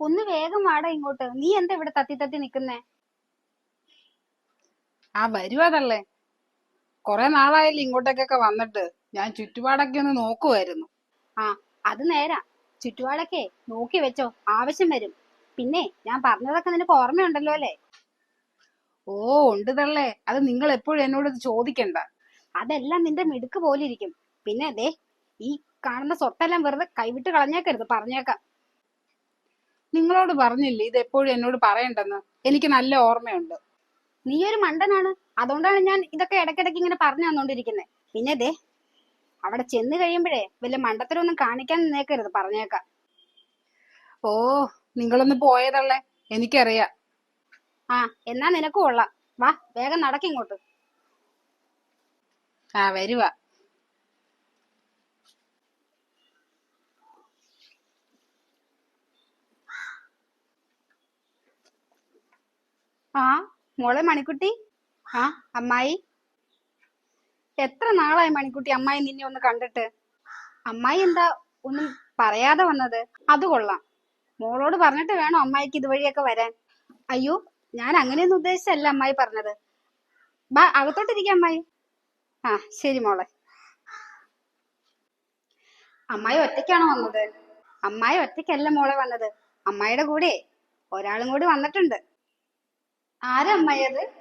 ഒന്ന് വേഗം വാടാ ഇങ്ങോട്ട്. നീ എന്താ ഇവിടെ തത്തി തത്തി നിക്കുന്നേ? ആ വരുവാതല്ലേ കൊറേ നാളായില്ലേ ഇങ്ങോട്ടേക്കൊക്കെ വന്നിട്ട്. ഞാൻ ചുറ്റുപാടൊക്കെ ഒന്ന് നോക്കുമായിരുന്നു ആ അത് നേരാ. ചുറ്റുപാടൊക്കെ നോക്കി വെച്ചോ. ആവശ്യം വരും. പിന്നെ ഞാൻ പറഞ്ഞതൊക്കെ നിനക്ക് ഓർമ്മയുണ്ടല്ലോ അല്ലേ? ഓ ഉണ്ട് തള്ളേ അത് നിങ്ങൾ എപ്പോഴും എന്നോട് ചോദിക്കണ്ട. അതെല്ലാം നിന്റെ മിടുക്ക് പോലിരിക്കും. പിന്നെ അതെ ഈ കാണുന്ന സ്വത്തെല്ലാം വെറുതെ കൈവിട്ട് കളഞ്ഞേക്കരുത്. പറഞ്ഞേക്കാം. നിങ്ങളോട് പറഞ്ഞില്ലേ ഇത് എപ്പോഴും എന്നോട് പറയണ്ടെന്ന്? എനിക്ക് നല്ല ഓർമ്മയുണ്ട്. നീ ഒരു മണ്ടനാണ്. അതുകൊണ്ടാണ് ഞാൻ ഇതൊക്കെ ഇടയ്ക്കിടയ്ക്ക് ഇങ്ങനെ പറഞ്ഞു തന്നോണ്ടിരിക്കുന്നത് പിന്നെ ദേ അവിടെ ചെന്ന് കഴിയുമ്പോഴേ വല്ല മണ്ടത്തരൊന്നും കാണിക്കാൻ നിന്നേക്കരുത് പറഞ്ഞേക്കാം. ഓ നിങ്ങളൊന്ന് പോയതല്ലേ എനിക്കറിയാം. ആ എന്നാ നിനക്കും കൊള്ളാം. വാ വേഗം നടക്കിങ്ങോട്ട് ആ വരുവാ. ആ മോളെ മണിക്കുട്ടി? ആ അമ്മായി. എത്ര നാളായി മണിക്കുട്ടി അമ്മായി നിന്നെ ഒന്ന് കണ്ടിട്ട്? അമ്മായി എന്താ ഒന്നും പറയാതെ വന്നത്? അത് കൊള്ളാം. മോളോട് പറഞ്ഞിട്ട് വേണം അമ്മായിക്ക് ഇതുവഴിയൊക്കെ വരാൻ? അയ്യോ ഞാൻ അങ്ങനെയൊന്നും ഉദ്ദേശിച്ചല്ല അമ്മായി പറഞ്ഞത്. ബാ അകത്തോട്ടിരിക്കാം അമ്മായി. ആ ശരി മോളെ. അമ്മായി ഒറ്റയ്ക്കാണോ വന്നത്? അമ്മായി ഒറ്റയ്ക്കല്ല മോളെ വന്നത്. അമ്മായിയുടെ കൂടെ ഒരാളും കൂടി വന്നിട്ടുണ്ട്. ആരാ അമ്മായി അത്?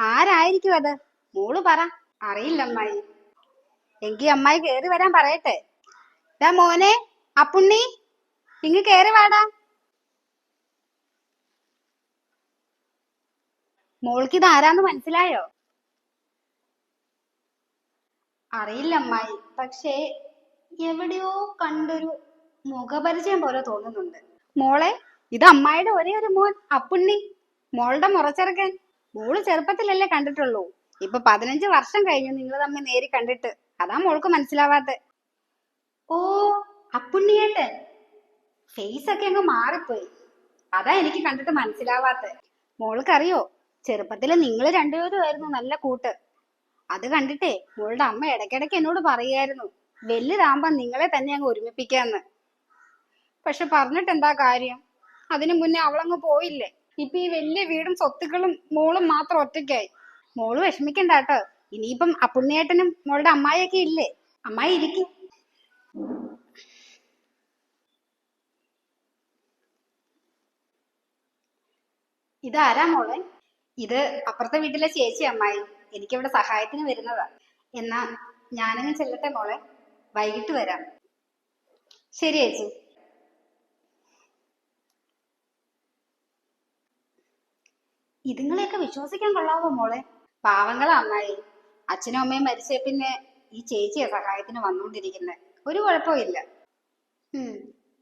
ആരായിരിക്കും അത്? മോൾ പറ. അറിയില്ല അമ്മായി. എങ്കി അമ്മായി കേറി വരാൻ പറയട്ടെ. ദാ മോനെ അപ്പുണ്ണി ഇങ്ങ് കേറി വാടാ. മോൾക്ക് ഇത് ആരാന്ന് മനസ്സിലായോ? അറിയില്ല അമ്മായി. പക്ഷേ എവിടെയോ കണ്ടൊരു മുഖപരിചയം പോലെ തോന്നുന്നുണ്ട്. മോളെ ഇത് അമ്മായിയുടെ ഒരേ ഒരു മോൻ അപ്പുണ്ണി മോളുടെ മുറച്ചെറുക്കൻ. മോൾ ചെറുപ്പത്തിലല്ലേ കണ്ടിട്ടുള്ളൂ. ഇപ്പൊ പതിനഞ്ച് വർഷം കഴിഞ്ഞു നിങ്ങൾ തമ്മിൽ നേരി കണ്ടിട്ട്. അതാ മോൾക്ക് മനസ്സിലാവാത്ത. ഓ അപ്പുണ്ണിയേട്ടൻ. ഫേസ് ഒക്കെ അങ്ങ് മാറിപ്പോയി. അതാ എനിക്ക് കണ്ടിട്ട് മനസ്സിലാവാത്ത. മോൾക്കറിയോ ചെറുപ്പത്തിൽ നിങ്ങൾ രണ്ടുപേരും ആയിരുന്നു നല്ല കൂട്ട്. അത് കണ്ടിട്ടേ മോളുടെ അമ്മ ഇടയ്ക്കിടയ്ക്ക് എന്നോട് പറയായിരുന്നു വലുതാകുമ്പോ നിങ്ങളെ തന്നെ അങ്ങ് ഒരുമിപ്പിക്കാന്ന്. പക്ഷെ പറഞ്ഞിട്ട് എന്താ കാര്യം? അതിനു മുന്നേ അവളങ്ങ് പോയില്ലേ? ഇപ്പൊ ഈ വലിയ വീടും സ്വത്തുക്കളും മോളും മാത്രം ഒറ്റയ്ക്കായി. മോൾ വിഷമിക്കണ്ട കേട്ടോ ഇനിയിപ്പം അപ്പുണ്ണിയേട്ടനും മോളുടെ അമ്മായിയൊക്കെ ഇല്ലേ? അമ്മായി ഇരിക്കും. ഇതാരാ മോളെ? ഇത് അപ്പുറത്തെ വീട്ടിലെ ചേച്ചി അമ്മായി. എനിക്കിവിടെ സഹായത്തിന് വരുന്നതാ. എന്നാ ഞാനങ്ങ് ചെല്ലട്ടെ മോളെ? വൈകിട്ട് വരാം. ശരി ചേച്ചി. ഇതുങ്ങളെയൊക്കെ വിശ്വസിക്കാൻ കൊള്ളാവോ മോളെ? പാവങ്ങളാ അമ്മായി. അച്ഛനും അമ്മയും മരിച്ച പിന്നെ ഈ ചേച്ചിയെ സഹായത്തിന് വന്നുകൊണ്ടിരിക്കുന്നത് ഒരു കുഴപ്പമില്ല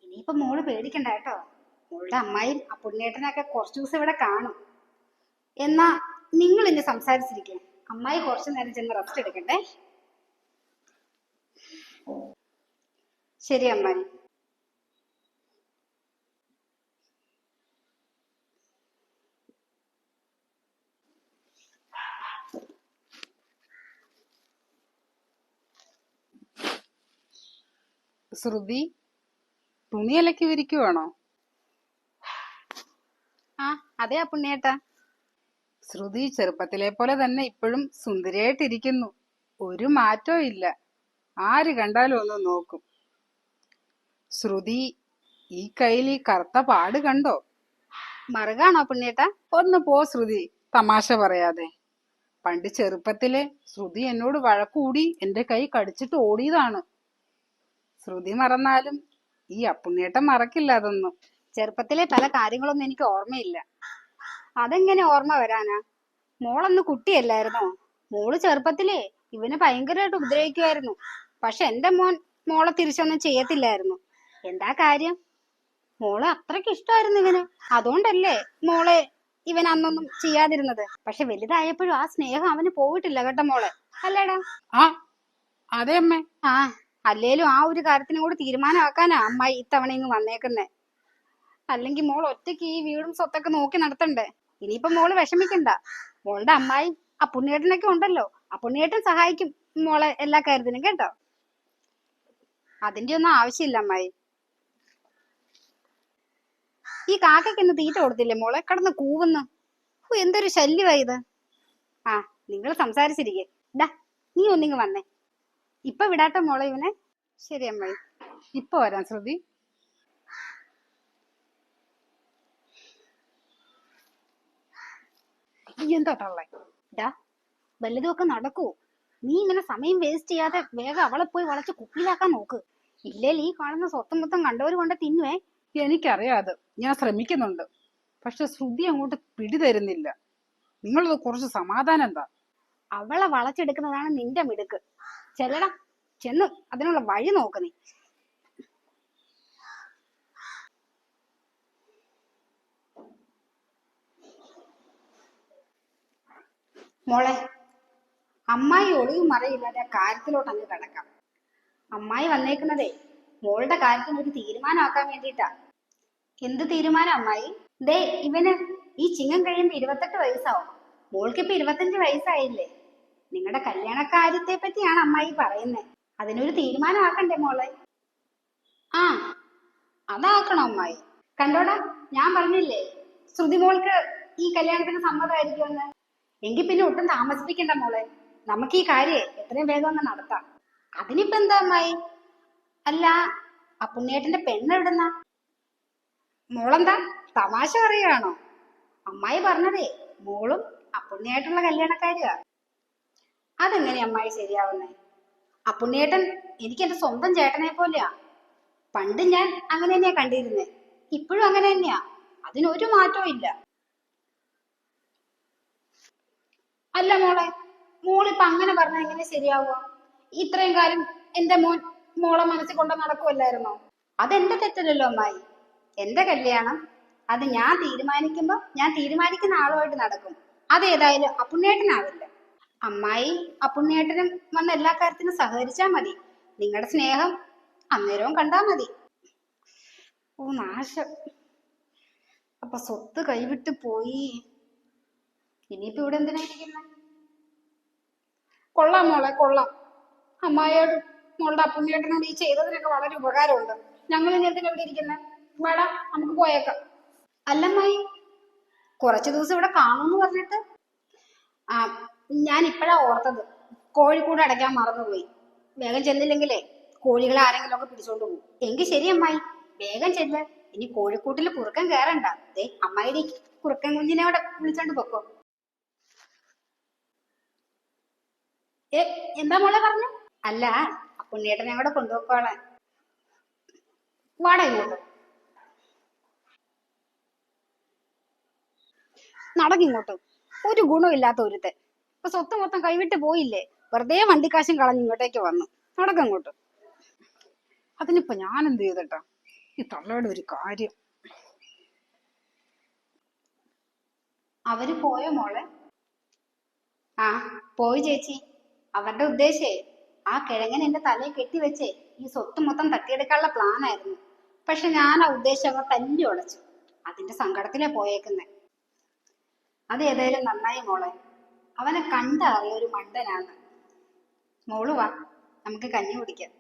ഇനിയിപ്പൊ മോൾ പേടിക്കണ്ട കേട്ടോ. മോളുടെ അമ്മായും ആ പുണ്യേട്ടനൊക്കെ കുറച്ചു ദിവസം ഇവിടെ കാണും. എന്നാ നിങ്ങൾ ഇനി സംസാരിച്ചിരിക്കേ. അമ്മായി കുറച്ചു നേരം ചെന്ന് റെസ്റ്റ് എടുക്കണ്ടേ? ശരി അമ്മായി. ശ്രുതി തുണി അലക്കി വിരിക്കുവാണോ? ആ അതെ ആ പുണ്യേട്ടാ. ശ്രുതി ചെറുപ്പത്തിലെ പോലെ തന്നെ ഇപ്പോഴും സുന്ദരിയായിട്ടിരിക്കുന്നു. ഒരു മാറ്റവും ഇല്ല. ആര് കണ്ടാലും ഒന്ന് നോക്കും. ശ്രുതി ഈ കയ്യിൽ ഈ കറുത്ത പാട് കണ്ടോ? മറുകാണോ പുണ്യേട്ടാ? ഒന്ന് പോ ശ്രുതി തമാശ പറയാതെ. പണ്ട് ചെറുപ്പത്തിലെ ശ്രുതി എന്നോട് വഴക്കൂടി എന്റെ കൈ കടിച്ചിട്ട് ഓടിയതാണ്. ശ്രുതി മറന്നാലും ഈ അപ്പുണ്ണിയേട്ടൻ മറക്കില്ല അതൊന്നും. ചെറുപ്പത്തിലെ പല കാര്യങ്ങളൊന്നും എനിക്ക് ഓർമ്മയില്ല. അതെങ്ങനെ ഓർമ്മ വരാനാ? മോളന്ന് കുട്ടിയല്ലായിരുന്നോ? മോൾ ചെറുപ്പത്തിലേ ഇവനെ ഭയങ്കരമായിട്ട് ഉപദ്രവിക്കുമായിരുന്നു പക്ഷെ എന്റെ മോൻ മോളെ തിരിച്ചൊന്നും ചെയ്യത്തില്ലായിരുന്നു. എന്താ കാര്യം? മോളെ അത്രയ്ക്ക് ഇഷ്ടമായിരുന്നു ഇവന്. അതുകൊണ്ടല്ലേ മോളെ ഇവൻ അന്നൊന്നും ചെയ്യാതിരുന്നത്. പക്ഷെ വലുതായപ്പോഴും ആ സ്നേഹം അവന് പോയിട്ടില്ല കേട്ടോ മോളെ. അല്ലേടാ? ആ അതെ അമ്മേ. ആ. അല്ലേലും ആ ഒരു കാര്യത്തിനും കൂടി തീരുമാനമാക്കാനാ അമ്മായി ഇത്തവണ ഇങ്ങ് വന്നേക്കുന്നേ. അല്ലെങ്കിൽ മോൾ ഒറ്റയ്ക്ക് ഈ വീടും സ്വത്തൊക്കെ നോക്കി നടത്തണ്ടേ? ഇനിയിപ്പോ മോൾ വിഷമിക്കണ്ട. മോളുടെ അമ്മായി ആ പുണ്യേട്ടനൊക്കെ ഉണ്ടല്ലോ. ആ പുണ്യേട്ടൻ സഹായിക്കും മോളെ എല്ലാ കാര്യത്തിനും കേട്ടോ? അതിന്റെ ഒന്നും ആവശ്യമില്ല അമ്മായി. ഈ കാക്കയ്ക്ക് ഇന്ന് തീറ്റ കൊടുത്തില്ലേ മോളെ? കടന്ന് കൂവുന്നു. എന്തൊരു ശല്യമായത് ആ നിങ്ങൾ സംസാരിച്ചിരിക്കേ. ഡാ നീ ഒന്നിങ്ങ് വന്നേ. ഇപ്പൊ വിടാട്ടെ മോളെ ഇവനെ? ശരി അമ്മായി. ഇപ്പൊ വരാം ശ്രുതി. എന്താ തള്ളേ? ഡാ വല്ലതുമൊക്കെ നടക്കൂ. നീ ഇങ്ങനെ സമയം വേസ്റ്റ് ചെയ്യാതെ വേഗം അവളെ പോയി വളച്ച് കുപ്പിയിലാക്കാൻ നോക്ക്. ഇല്ലേൽ ഈ കാണുന്ന സ്വത്തം മൊത്തം കണ്ടവര് കൊണ്ട് തിന്നുവേ. എനിക്കറിയാതെ. ഞാൻ ശ്രമിക്കുന്നുണ്ട്. പക്ഷെ ശ്രുതി അങ്ങോട്ട് പിടിതരുന്നില്ല നിങ്ങളത് കുറച്ച് സമാധാനം എന്താ അവളെ വളച്ചെടുക്കുന്നതാണ് നിന്റെ മിടുക്ക്. ചെല്ലടാ. ചെന്ന് അതിനുള്ള വഴി നോക്ക് നീ. മോളെ അമ്മായി ഒളിവും മറയില്ലാതെ കാര്യത്തിലോട്ട് അങ്ങ് കിടക്കാം. അമ്മായി വന്നേക്കുന്നതേ മോളുടെ കാര്യത്തിന് ഒരു തീരുമാനമാക്കാൻ വേണ്ടിയിട്ടാ. എന്ത് തീരുമാനം അമ്മായി? ദേ ഇവന് ഈ ചിങ്ങം കഴിയുമ്പോ ഇരുപത്തെട്ട് വയസ്സാവും. മോൾക്കിപ്പോ ഇരുപത്തഞ്ച് വയസ്സായില്ലേ? നിങ്ങളുടെ കല്യാണക്കാര്യത്തെ പറ്റിയാണ് അമ്മായി പറയുന്നത് അതിനൊരു തീരുമാനം തീരുമാനമാക്കണ്ടേ മോളെ? ആ അതാക്കണോ അമ്മായി. കണ്ടോടാ ഞാൻ പറഞ്ഞില്ലേ ശ്രുതി മോൾക്ക് ഈ കല്യാണത്തിന് സമ്മതമായിരിക്കുമെന്ന്. എങ്കിൽ പിന്നെ ഒട്ടും താമസിപ്പിക്കണ്ട മോളെ. നമുക്ക് ഈ കാര്യം എത്രയും വേഗം ഒന്ന് നടത്താം. അതിനിപ്പോ എന്താ അമ്മായി? അല്ല ആ പുണ്യേട്ടന്റെ പെണ്ണെവിടുന്ന മോളെന്താ തമാശ പറയുകയാണോ? അമ്മായി പറഞ്ഞതേ മോളും അപ്പുണ്ണിയായിട്ടുള്ള കല്യാണക്കാരിയാ. അതെങ്ങനെ അമ്മായി ശരിയാവുന്നേ? അപ്പുണ്ണിയേട്ടൻ എനിക്ക് എന്റെ സ്വന്തം ചേട്ടനെ പോലെയാ. പണ്ട് ഞാൻ അങ്ങനെ തന്നെയാ കണ്ടിരുന്നേ. ഇപ്പോഴും അങ്ങനെ തന്നെയാ. അതിനൊരു മാറ്റവും ഇല്ല. അല്ല മോളെ മോളിപ്പ അങ്ങനെ പറഞ്ഞ എങ്ങനെ ശരിയാവുക? ഇത്രയും കാലം എന്റെ മോൻ മോളെ മനസ്സിൽ കൊണ്ട് നടക്കുമല്ലായിരുന്നോ അതെന്റെ തെറ്റല്ലല്ലോ അമ്മായി. എന്റെ കല്യാണം അത് ഞാൻ തീരുമാനിക്കുമ്പോ ഞാൻ തീരുമാനിക്കുന്ന ആളുമായിട്ട് നടക്കും. അതേതായാലും അപ്പുണ്ണേട്ടനാവില്ല അമ്മായി അപ്പുണ്ണിയേട്ടനും വന്ന എല്ലാ കാര്യത്തിനും സഹകരിച്ചാ മതി. നിങ്ങളുടെ സ്നേഹം അന്നേരവും കണ്ടാ മതി. ഓ നാശം. അപ്പൊ സ്വത്ത് കൈവിട്ട് പോയി. ഇനിയിപ്പോ ഇവിടെ എന്തിനാ കൊള്ളാം മോളെ കൊള്ളാം. അമ്മായിയോട് മോളുടെ അപ്പുണ്ണിയേട്ടനോട് ഈ ചെയ്തതിനൊക്കെ വളരെ ഉപകാരമുണ്ട്. ഞങ്ങൾ ഇനി എന്തിനാ ഇവിടെ ഇരിക്കുന്നത് വേടാ നമുക്ക് പോയേക്കാം. അല്ലമ്മായി കുറച്ചു ദിവസം ഇവിടെ കാണുമെന്ന് പറഞ്ഞിട്ട്? ആ ഞാൻ ഇപ്പോഴാ ഓർത്തത്. കോഴിക്കൂട് അടയ്ക്കാൻ മറന്നുപോയി. വേഗം ചെന്നില്ലെങ്കിലേ കോഴികളെ ആരെങ്കിലും ഒക്കെ പിടിച്ചോണ്ട് പോകും. എങ്കിൽ ശരി അമ്മായി. വേഗം ചെല്ല്. ഇനി കോഴിക്കൂട്ടിൽ കുറുക്കൻ കയറണ്ട ദേ അമ്മായി കുറുക്കൻ കുഞ്ഞിനെ അവിടെ വിളിച്ചോണ്ട് പൊക്കോ. ഏ എന്താ മോളെ പറഞ്ഞു? അല്ല അപ്പുണ്ണിയേട്ടനെ അവിടെ കൊണ്ടുപോക്കോളെ വാടക ഇങ്ങോട്ട്. നടക്കിങ്ങോട്ട് ഒരു ഗുണമില്ലാത്ത ഒരുത്തെ ഇപ്പൊ സ്വത്ത് മൊത്തം കൈവിട്ട് പോയില്ലേ? വെറുതെ വണ്ടിക്കാശും കളഞ്ഞ് ഇങ്ങോട്ടേക്ക് വന്നു. നടക്കങ്ങോട്ട് അതിനിപ്പോ ഞാൻ എന്ത് ചെയ്തട്ടാ? ഈ തള്ളയുടെ ഒരു കാര്യം. അവർ പോയോ മോളെ? ആ പോയി ചേച്ചി. അവരുടെ ഉദ്ദേശേ ആ കിഴങ്ങൻ എന്റെ തലയിൽ കെട്ടിവെച്ചേ ഈ സ്വത്ത് മൊത്തം തട്ടിയെടുക്കാനുള്ള പ്ലാൻ ആയിരുന്നു പക്ഷെ ഞാൻ ആ ഉദ്ദേശം അവർ തല്ലി ഉടച്ചു. അതിന്റെ സങ്കടത്തിലാ പോയേക്കുന്നെ. അത് ഏതായാലും നന്നായി മോളെ. അവനെ കണ്ടറിയ ഒരു മണ്ടനാണ് മോൾ വാ നമുക്ക് കഞ്ഞി കുടിക്കാം.